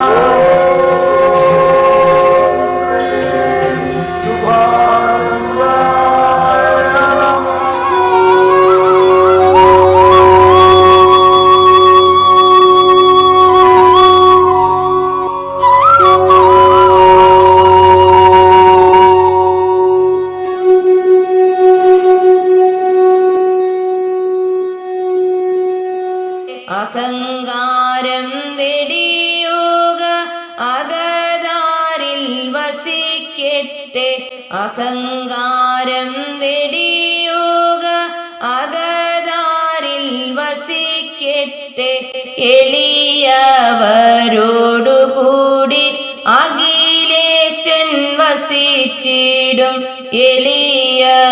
അഹങ്കാരം വസിക്കട്ടെ അഹങ്കാരം വെടിയുക അകതാരിൽ വസിക്കട്ടെ. എളിയവരോടുകൂടി അഖിലേശൻ വസിച്ചിടും. എളിയവരോടുകൂടി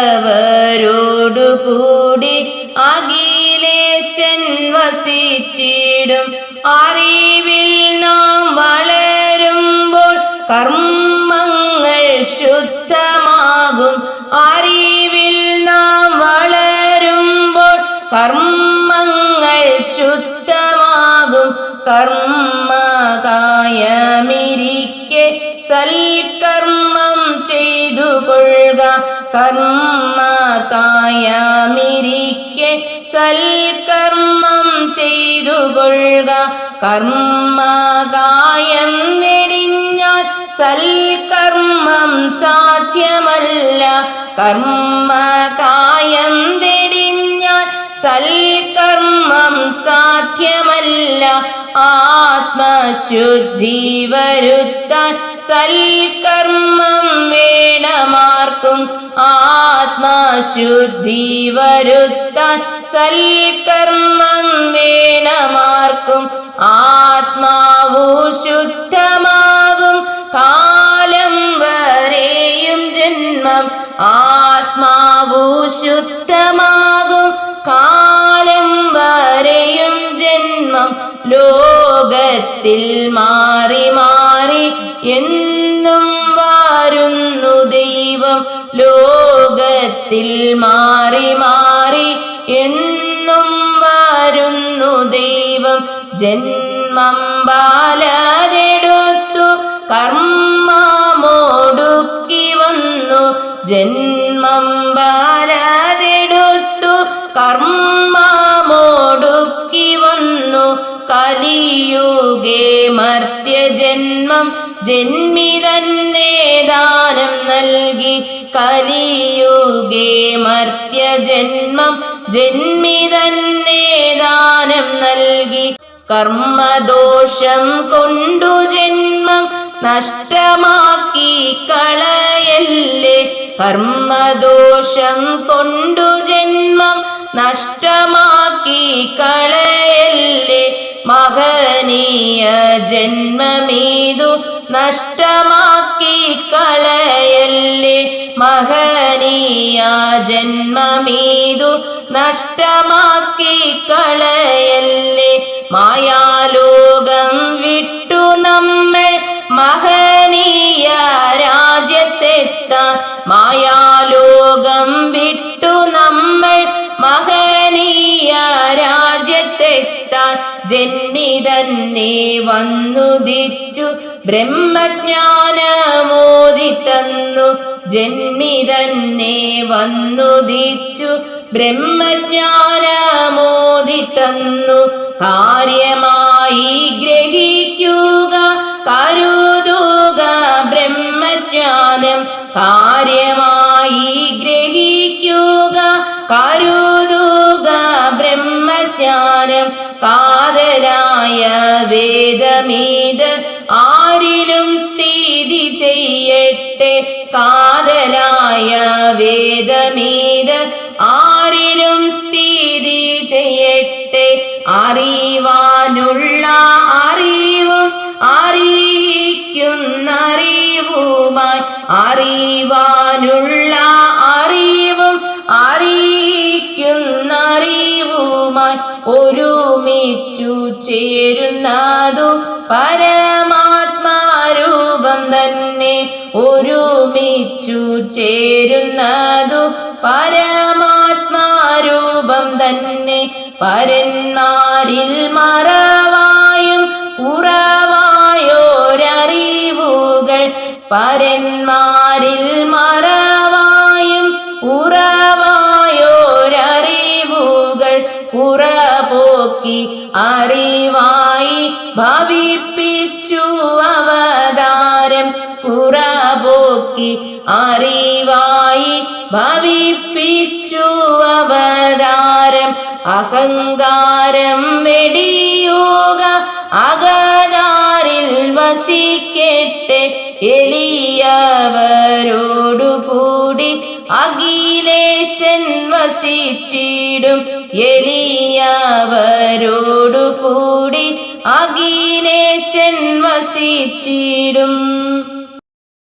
അഖിലേശൻ വസിച്ചിടും. അറിവിൽ നാം വളരുമ്പോൾ കർമ്മങ്ങൾ ശുദ്ധമാകും അറിവിൽ നാം വളരുമ്പോൾ കർമ്മങ്ങൾ ശുദ്ധമാകും. കർമ്മകായമിരിക്കെ സൽക്കർമ്മം ചെയ്തു കൊള്ളുക കർമ്മകായമിരിക്കെ സൽക്കർമ്മം ചെയ്തു കൊള്ളുക കർമ്മകായം വെടിഞ്ഞാൽ സൽക്കർമ്മം സാധ്യമല്ല. കർമ്മകായം വെടിഞ്ഞാൽ സൽക്കർമ്മം സാധ്യമല്ല. ആത്മശുദ്ധി വരുത്താൻ സൽക്കർമ്മം വേണമാർക്കും. ആത്മശുദ്ധി വരുത്താൻ സൽക്കർമ്മം വേണമാർക്കും. ആത്മാവു ശുദ്ധമാകും ആത്മാവു ശുദ്ധമാകും കാലം വരെയും ജന്മം ലോകത്തിൽ മാറി മാറി എന്നും വാരുന്നു ദൈവം. ലോകത്തിൽ മാറി മാറി എന്നും വരുന്നു ദൈവം. ജന്മം ബാലതെടുത്തു കർമ്മമോടുക്കി ജന്മം ബാലതെടുത്തു കർമ്മമോടുക്കി വന്നു. കലിയുഗേ മർത്യജന്മം ജന്മി തന്നെ ദാനം നൽകി. കലിയുഗേ മർത്യജന്മം ജന്മി തന്നെ ദാനം നൽകി. കർമ്മദോഷം കൊണ്ടു ജന്മം നഷ്ടമാക്കി കളയല്ലേ? കർമ്മദോഷം കൊണ്ടു ജന്മം നഷ്ടമാക്കി കളയല്ലേ? മഹനീയ ജന്മമീതു നഷ്ടമാക്കി കളയല്ലേ? മഹനീയ ജന്മമീതു നഷ്ടമാക്കി കളയല്ലേ? മായാലോകം വിട്ടു നമ്മൾ മഹനീയ രാജ്യത്തെത്താൻ മായാലോകം വിട്ടു നമ്മൾ മഹനീയ രാജ്യത്തെത്താൻ ജന്മി തന്നെ വന്നുദിച്ചു ബ്രഹ്മജ്ഞാനമോദി തന്നു ജന്മി തന്നെ വന്നുദിച്ചു ബ്രഹ്മജ്ഞാനമോദി തന്നു കാര്യമായി ഗ്രഹിക്കുക കരുതുക ബ്രഹ്മജ്ഞാനം. കാര്യമായി കാതലായ വേദമീത് ആരിലും സ്ഥിതി ചെയ്യട്ടെ? കാതലായ വേദമീത് ആരിലും സ്ഥിതി ചെയ്യട്ടെ? അറിവാനുള്ള അറിവും അറിയിക്കുന്ന അറിവുമായി അറിവാനുള്ള ഒന്നിച്ചു ചേരുന്നതു പരമാത്മാരൂപം തന്നെ ഒരുമിച്ചു ചേരുന്നതു പരമാത്മാരൂപം തന്നെ പരന്മാരിൽ മറവായും കുറവായോരറിവുകൾ പരന്മാർ അറിവായി ഭവിപ്പിച്ചു അവതാരം പുറപോക്കി അറിവായി ഭവിപ്പിച്ചു അവതാരം അഹങ്കാരം വെടിയുക അകതാരിൽ വസിക്കട്ടെ എളിയവരോടുകൂടി അഖിലേശൻ വസിച്ചിടും. എലിയാവരോടു കൂടി അഖിലേശൻ വസിച്ചിടും.